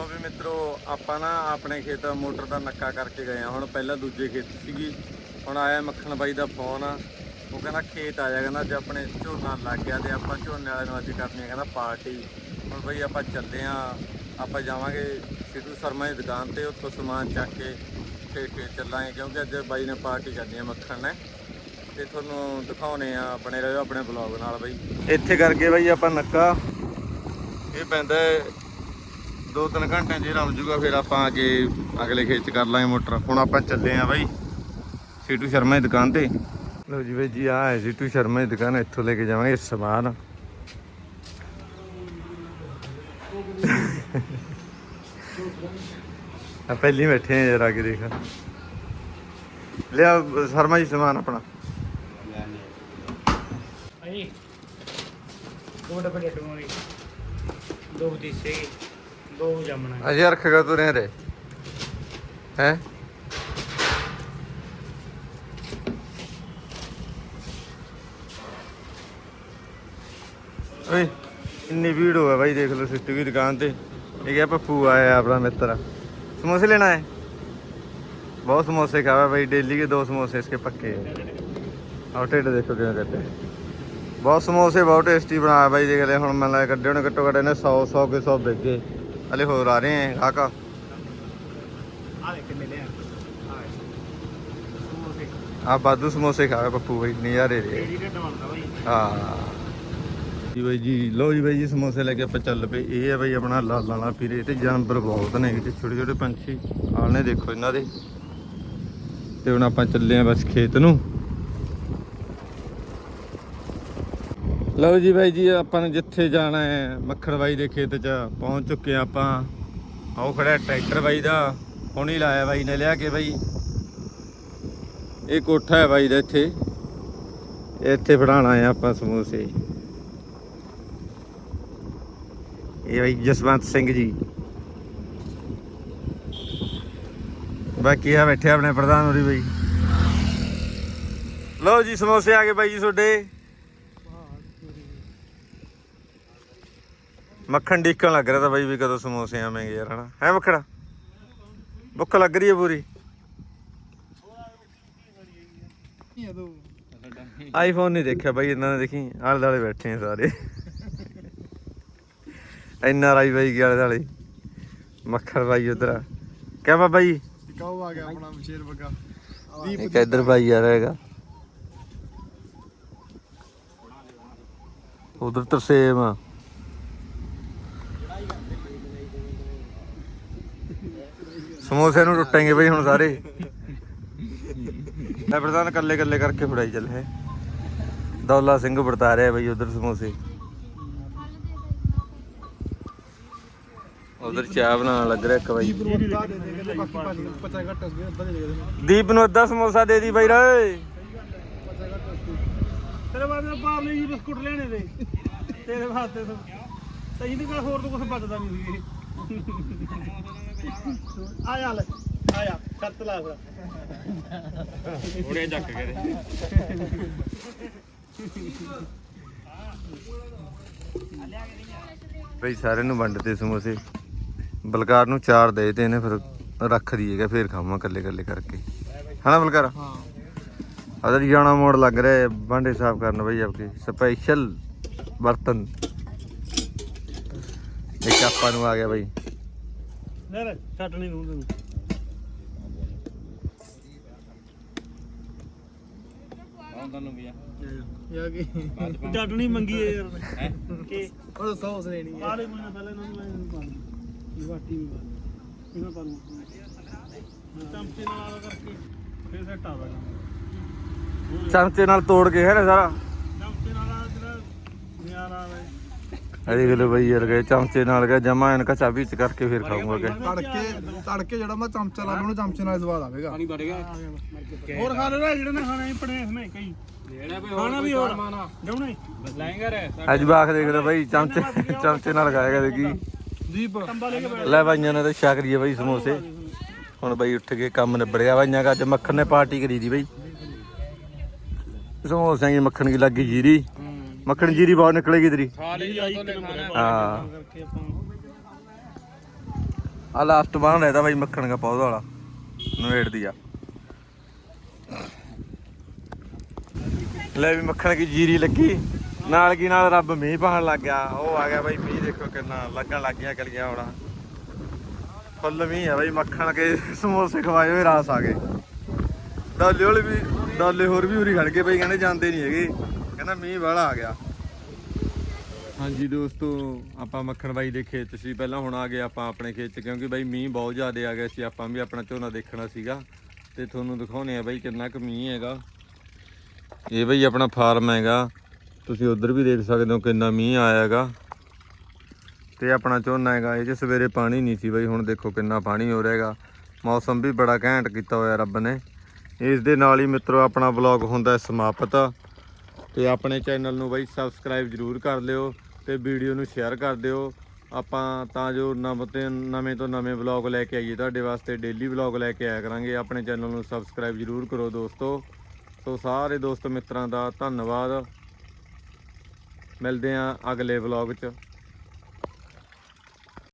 ਲੋ ਵੀ ਮਿੱਤਰੋ, ਆਪਾਂ ਨਾ ਆਪਣੇ ਖੇਤ ਮੋਟਰ ਦਾ ਨੱਕਾ ਕਰਕੇ ਗਏ ਆ ਹੁਣ ਪਹਿਲਾਂ ਦੂਜੇ ਖੇਤ ਸੀਗੀ। ਹੁਣ ਆਇਆ ਮੱਖਣ ਬਾਈ ਦਾ ਫੋਨ। ਆ ਉਹ ਕਹਿੰਦਾ ਖੇਤ ਆਇਆ, ਕਹਿੰਦਾ ਅੱਜ ਆਪਣੇ ਝੋਨਾ ਲੱਗ ਗਿਆ ਤੇ ਆਪਾਂ ਝੋਨੇ ਵਾਲੇ ਨੂੰ ਅੱਜ ਕਰਨੀ ਆ, ਕਹਿੰਦਾ ਪਾਰਟੀ। ਹੁਣ ਬਈ ਆਪਾਂ ਚੱਲਦੇ ਆ ਆਪਾਂ ਜਾਵਾਂਗੇ ਸਿੱਧੂ ਸ਼ਰਮਾ ਦੀ ਦੁਕਾਨ ਤੇ, ਉੱਥੋਂ ਸਮਾਨ ਚੱਕ ਕੇ ਫੇਰ ਖੇਤ ਚੱਲਾਂਗੇ, ਕਿਉਂਕਿ ਅੱਜ ਬਾਈ ਨੇ ਪਾਰਟੀ ਕਰਨੀ ਆ ਮੱਖਣ ਨੇ। ਤੇ ਤੁਹਾਨੂੰ ਦਿਖਾਉਣੇ ਆ ਬਣੇ ਰਹੋ ਆਪਣੇ ਬਲੌਗ ਨਾਲ ਬਈ। ਇੱਥੇ ਕਰਕੇ ਬਈ ਆਪਾਂ ਨੱਕਾ। ਇਹ ਪੈਂਦਾ ਦੋ ਤਿੰਨ ਘੰਟਿਆਂ 'ਚ ਰਮ ਜੂਗਾ ਫਿਰ ਆਪਾਂ ਅੱਗੇ ਅਗਲੇ ਖੇਤ 'ਚ ਕਰ ਲਾਂਗੇ ਮੋਟਰ। ਹੁਣ ਆਪਾਂ ਚੱਲੇ ਆਂ ਬਾਈ ਸੀਟੂ ਸ਼ਰਮਾ ਦੀ ਦੁਕਾਨ ਤੇ। ਲਓ ਜੀ ਬਾਈ ਜੀ ਆ ਹੈ ਸੀਟੂ ਸ਼ਰਮਾ ਦੀ ਦੁਕਾਨ, ਇੱਥੋਂ ਲੈ ਕੇ ਜਾਵਾਂਗੇ ਸਮਾਨ। ਆ ਪਹਿਲੀ ਬੈਠੇ ਆ ਜਰਾ ਕੇ ਦੇਖ। ਲਿਆ ਸ਼ਰਮਾ ਜੀ ਸਮਾਨ ਆਪਣਾ। ਅਜੀ ਦੋ ਡੱਬੇ ਲੱਡੂਆਂ ਦੋ ਪਤੀਸੇ ਦੋ ਜਾਮਣਾ ਅਜੇ ਰੱਖੇਗਾ ਤੂੰ ਰਹਿ ਹੈ ਓਏ ਇੰਨੀ ਭੀੜ ਹੋਇਆ ਬਾਈ ਦੇਖ ਲਓ ਸਿੱਟੂ ਦੀ ਦੁਕਾਨ ਤੇ ਇਹ ਕਿਹਾ ਪੱਪੂ ਆਇਆ ਆਪਣਾ ਮਿੱਤਰ ਸਮੋਸੇ ਲੈਣਾ ਹੈ ਬਹੁਤ ਸਮੋਸੇ ਖਾਵਾ भाई डेली के दो समोसे इसके पक्के हैं और ਢਿੱਡ ਦੇਖੋ ਕਿਵੇਂ ਕੱਟੇ ਬਹੁਤ ਸਮੋਸੇ ਬਹੁਤ ਟੇਸਟੀ ਬਣਾਇਆ ਬਾਈ ਦੇਖ ਲੈ ਹੁਣ ਮੈਂ ਲੈ ਕੱਢੇ ਹੋਣੇ ਘੱਟੋ ਘੱਟ ਇਹਨੇ 100 100 ਕੇ 100 ਵਿਕ ਗਏ ਹਲੇ ਹੋਰ ਆ ਰਹੇ ਆ ਕਾਕਾ ਆ। ਲੈ ਕਿੰਨੇ ਲਿਆ ਆ। ਸਮੋਸੇ। ਆ ਬਾਦੂ ਸਮੋਸੇ ਖਾਵੇ ਪੱਪੂ ਬਾਈ ਨਜ਼ਾਰੇ ਦੇ। ਤੇਰੀ ਢੱਡ ਬਣਦਾ ਬਾਈ। ਹਾਂ। ਜੀ ਬਾਈ ਜੀ ਲੋ ਜੀ ਬਾਈ ਜੀ ਸਮੋਸੇ ਲੈ ਕੇ ਆਪਾਂ ਚੱਲ ਪਏ। ਇਹ ਹੈ ਬਾਈ ਆਪਣਾ ਲਾਲਾਂ ਵਾਲਾ ਪੀਰੇ ਤੇ ਜਾਨਵਰ ਬਹੁਤ ਨੇ ਇਹਦੇ ਛੋਟੇ ਛੋਟੇ ਪੰਛੀ। ਆਲਣੇ ਦੇਖੋ ਇਹਨਾਂ ਦੇ। ਤੇ ਹੁਣ ਆਪਾਂ ਚੱਲੇ ਆ ਬਸ ਖੇਤ ਨੂੰ। ਲਓ ਜੀ ਬਾਈ ਜੀ, ਆਪਾਂ ਨੇ ਜਿੱਥੇ ਜਾਣਾ ਹੈ ਮੱਖਣ ਬਾਈ ਦੇ ਖੇਤ 'ਚ ਪਹੁੰਚ ਚੁੱਕੇ ਆ ਆਪਾਂ। ਆਓ ਖੜਾ ਟਰੈਕਟਰ ਬਾਈ ਦਾ, ਹੁਣ ਹੀ ਲਾਇਆ ਬਾਈ ਨੇ ਲਿਆ ਕੇ ਬਾਈ। ਇਹ ਕੋਠਾ ਹੈ ਬਾਈ ਦਾ ਇੱਥੇ। ਇੱਥੇ ਫੜਾਣਾ ਹੈ ਆਪਾਂ ਸਮੋਸੇ। ਇਹ ਬਾਈ ਜਸਵੰਤ ਸਿੰਘ ਜੀ। ਬਾਕੀ ਆ ਬੈਠੇ ਆਪਣੇ ਪ੍ਰਧਾਨ ਹੋਰੀ ਬਾਈ। ਲਓ ਜੀ, ਸਮੋਸੇ ਆ ਗਏ ਬਾਈ ਜੀ ਤੁਹਾਡੇ। ਮੱਖਣ ਡੀਕਣ ਲੱਗ ਰਿਹਾ ਤਾਂ ਬਾਈ ਵੀ ਕਦੋਂ ਸਮੋਸੇ ਆਵੇਂਗੇ ਯਾਰ ਹਨਾ? ਹੈ ਮੱਖੜਾ ਭੁੱਖ ਲੱਗ ਰਹੀ ਹੈ ਪੂਰੀ। ਆਈਫੋਨ ਨਹੀਂ ਦੇਖਿਆ ਬਾਈ ਇਹਨਾਂ ਨੇ ਦੇਖੀ ਆਲੇ ਦਾਲੇ ਬੈਠੇ ਆ ਸਾਰੇ। ਐਨ ਆਰ ਆਈ ਬਾਈ ਆਲੇ ਦਾਲੇ ਮੱਖਣ ਬਾਈ ਉਧਰ ਕਿਆ ਬਾਬਾ ਜੀ? ਕਾਉ ਆ ਗਿਆ ਆਪਣਾ ਮਸ਼ੇਰ ਬੱਗਾ। ਇੱਕ ਇੱਧਰ ਬਾਈ ਆ ਰਿਹਾ ਹੈਗਾ। ਉਧਰ ਤਰਸੇਮ ਆ। ਸਮੋਸੇ ਨੂੰ ਟੁੱਟेंगे ਬਈ ਹੁਣ ਸਾਰੇ। ਮੈਂ ਪ੍ਰਧਾਨ ਕੱਲੇ ਕੱਲੇ ਕਰਕੇ ਫੜਾਈ ਚੱਲ ਹੈ। ਦੌਲਾ ਸਿੰਘ ਵਰਤਾ ਰਿਹਾ ਬਈ ਉਧਰ ਸਮੋਸੇ। ਉਧਰ ਚਾਹ ਬਣਾਉਣ ਲੱਗ ਰਿਹਾ ਇੱਕ ਬਾਈ। ਦਾ ਦੇ ਦੇ ਕਹਿੰਦੇ ਬਾਕੀ ਭਾਜੀ ਨੂੰ 50 ਘੱਟ ਉਸ ਅੱਧਾ ਦੇ ਦੇ ਦੇ ਦੀਪ ਨੂੰ ਅੱਧਾ ਸਮੋਸਾ ਦੇ ਦੀ ਬਾਈ ਰੇ ਤੇਰੇ ਬਾਅਦ ਮੈਂ ਪਾਰ ਲਈ ਬਿਸਕੁਟ ਲੈਣੇ ਦੇ। ਤੇਰੇ ਵਾਸਤੇ ਤਾਂ। ਤੇ ਕੋਈ ਹੋਰ ਤੋਂ ਕੁਝ ਬਚਦਾ ਨਹੀਂ ਸੀ। ਆ ਜਾ ਲੈ ਆ ਜਾ ਸ਼ਰਤ ਲਾ ਫਿਰ। ਉਹੜੇ ਜੱਕ ਕੇ ਬਈ ਸਾਰਿਆਂ ਨੂੰ ਵੰਡਤੇ ਸਮੋਸੇ। ਬਲਕਾਰ ਨੂੰ ਚਾਰ ਦੇ ਤੇ ਇਹਨੇ ਫਿਰ ਰੱਖ ਦਈਏਗਾ ਫੇਰ ਖਾਵਾਂ ਕੱਲੇ ਕੱਲੇ ਕਰਕੇ। ਹਨਾ ਬਲਕਾਰ? ਹਾਂ ਅਦਰ ਜਾਣਾ ਮੋੜ ਲੱਗ ਰਿਹਾ ਹੈ ਬਾਂਡੇ ਸਾਫ਼ ਕਰਨ ਬਈ ਆਪਕੇ ਸਪੈਸ਼ਲ ਬਰਤਨ। ਇੱਕ ਆਪਾਂ ਨੂੰ ਆ ਗਿਆ ਬਈ। ਲੈ ਲੈ ਚਟਣੀ ਨੂੰ ਤੈਨੂੰ। ਯਾ ਕੀ। ਚਟਣੀ ਮੰਗੀ ਹੈ ਯਾਰ। ਨੇ ਕਿ ਉਹ ਸੌਸ ਲੈਣੀ ਹੈ। ਆਲੇ ਕੋਈ ਨਾ ਪਹਿਲਾਂ ਇਹਨਾਂ ਨੂੰ ਮੈਂ ਪਾ ਦੂੰ। ਵਾਟੀ ਵੀ ਪਾ ਇਹਨਾਂ ਪਾ ਦੂੰ। ਚਮਚੇ ਨਾਲ ਕਰਕੇ ਫਿਰ ਸੈੱਟ ਆ ਜਾਣਾ। ਚਮਚੇ ਨਾਲ ਤੋੜ ਕੇ ਹੈ ਨਾ ਸਾਰਾ ਚਮਚੇ ਨਾਲ ਆ ਜਿਹੜਾ ਨਿਆਰਾ ਵੇ ਅਰੇ ਗਲੇ ਬਈ ਯਾਰ ਗਏ ਚਮਚੇ ਨਾਲ ਗਿਆ ਜਮਾ ਇਹਨਾਂ ਚਾਬੀ ਚ ਕਰਕੇ ਫੇਰ ਖਾਊਂਗਾ ਕਿ ਤੜਕੇ ਤੜਕੇ ਜਿਹੜਾ ਮੈਂ ਚਮਚਾ ਲਾ ਲੂੰ ਚਮਚੇ ਨਾਲ ਸਵਾਦ ਆਵੇਗਾ। ਹੋਰ ਖਾ ਲੈ ਜਿਹੜੇ ਨੇ ਖਾਣੇ ਪੜੇ ਨੇ ਕਈ ਖਾਣਾ ਵੀ ਹੋਰ। ਜਾਉਣੇ ਅੱਜ ਬਾਖ ਦੇਖ ਲੈ ਬਈ ਚਮਚੇ ਚਮਚੇ ਨਾਲ ਖਾਏਗਾ ਦੇਖੀ ਦੀਪ ਲੈ ਬਾਈਆਂ ਨੇ ਤਾਂ ਬਈ ਸਮੋਸੇ। ਹੁਣ ਬਈ ਉੱਠ ਕੇ ਕੰਮ ਨਿਬੜ ਗਿਆ ਬਾਈਆਂ ਦਾ ਅੱਜ ਮੱਖਣ ਨੇ ਪਾਰਟੀ ਕਰੀ ਦੀ ਬਈ। ਸਮੋਸਿਆਂ ਦੀ ਮੱਖਣ ਕੀ ਲੱਗੀ ਜੀਰੀ? ਮੱਖਣ ਜੀਰੀ ਬਹੁਤ ਨਿਕਲੇਗੀ ਤੇਰੀ। ਹਾਂ ਕਰਕੇ ਆਪਾਂ ਆ ਲਾਸਟ ਬਾਣ ਰਹਿਦਾ ਬਾਈ ਮੱਖਣ ਦਾ ਪੌਦਾ ਵਾਲਾ। ਨਵੇੜ ਦੀ ਆ। ਲੈ ਵੀ ਮੱਖਣ ਕੀ ਜੀਰੀ ਲੱਗੀ। ਨਾਲ ਕੀ ਨਾਲ ਰੱਬ ਮੀਂਹ ਪਾਣ ਲੱਗ ਗਿਆ। ਉਹ ਆ ਗਿਆ ਬਾਈ ਮੀਂਹ ਦੇਖੋ ਕਿੰਨਾ ਲੱਗਣ ਲੱਗ ਗਿਆ ਕਲੀਆਂ ਹੁਣ। ਫੁੱਲ ਮੀਂਹ ਆ ਬਾਈ ਮੱਖਣ ਕੇ ਸਮੋਸੇ ਖਵਾਏ ਹੋਏ ਰਾਸ ਆ ਗਏ। ਦਾਲੇ ਵਾਲੇ ਵੀ ਦਾਲੇ ਹੋਰ ਵੀ ਉਰੀ ਖੜ ਕੇ ਬਈ ਕਹਿੰਦੇ ਜਾਂਦੇ ਨਹੀਂ ਹੈਗੇ। ਕਹਿੰਦਾ ਮੀਂਹ ਵਾਲਾ ਆ ਗਿਆ। ਹਾਂਜੀ ਦੋਸਤੋ, ਆਪਾਂ ਮੱਖਣ ਬਾਈ ਦੇ ਖੇਤ ਸੀ। ਪਹਿਲਾਂ ਹੁਣ ਆ ਗਏ ਆਪਾਂ ਆਪਣੇ ਖੇਤ 'ਚ, ਕਿਉਂਕਿ ਬਾਈ ਮੀਂਹ ਬਹੁਤ ਜ਼ਿਆਦਾ ਆ ਗਿਆ ਸੀ। ਆਪਾਂ ਵੀ ਆਪਣਾ ਝੋਨਾ ਦੇਖਣਾ ਸੀਗਾ ਤੇ ਤੁਹਾਨੂੰ ਦਿਖਾਉਣੇ ਆ ਬਾਈ ਕਿੰਨਾ ਕੁ ਮੀਂਹ ਹੈਗਾ। ਇਹ ਬਾਈ ਆਪਣਾ ਫਾਰਮ ਹੈਗਾ। ਤੁਸੀਂ ਉਧਰ ਵੀ ਦੇਖ ਸਕਦੇ ਹੋ ਕਿੰਨਾ ਮੀਂਹ ਆਇਆ ਹੈਗਾ। ਤੇ ਆਪਣਾ ਝੋਨਾ ਹੈਗਾ, ਇਹ 'ਚ ਸਵੇਰੇ ਪਾਣੀ ਨਹੀਂ ਸੀ ਬਾਈ, ਹੁਣ ਦੇਖੋ ਕਿੰਨਾ ਪਾਣੀ ਹੋ ਰਿਹਾ ਹੈਗਾ। ਮੌਸਮ ਵੀ ਬੜਾ ਘੈਂਟ ਕੀਤਾ ਹੋਇਆ ਰੱਬ ਨੇ। ਇਸ ਦੇ ਨਾਲ ਹੀ ਮਿੱਤਰੋ, ਆਪਣਾ ਵਲੌਗ ਹੁੰਦਾ ਸਮਾਪਤ। ਤੇ ਆਪਣੇ ਚੈਨਲ ਨੂੰ ਬਾਈ ਸਬਸਕ੍ਰਾਈਬ ਜਰੂਰ ਕਰ ਲਿਓ ਤੇ ਵੀਡੀਓ ਨੂੰ ਸ਼ੇਅਰ ਕਰ ਦਿਓ। ਆਪਾਂ ਤਾਂ ਜੋ ਨਵੇਂ ਤੇ ਨਵੇਂ ਤੋਂ ਨਵੇਂ ਵਲੌਗ ਲੈ ਕੇ ਆਈਏ ਤੁਹਾਡੇ ਵਾਸਤੇ ਡੇਲੀ ਵਲੌਗ ਲੈ ਕੇ ਆਇਆ ਕਰਾਂਗੇ। ਆਪਣੇ ਚੈਨਲ ਨੂੰ ਸਬਸਕ੍ਰਾਈਬ ਜਰੂਰ ਕਰੋ ਦੋਸਤੋ। ਸੋ ਸਾਰੇ ਦੋਸਤ ਮਿੱਤਰਾਂ ਦਾ ਧੰਨਵਾਦ। ਮਿਲਦੇ ਆਂ ਅਗਲੇ ਵਲੌਗ 'ਚ।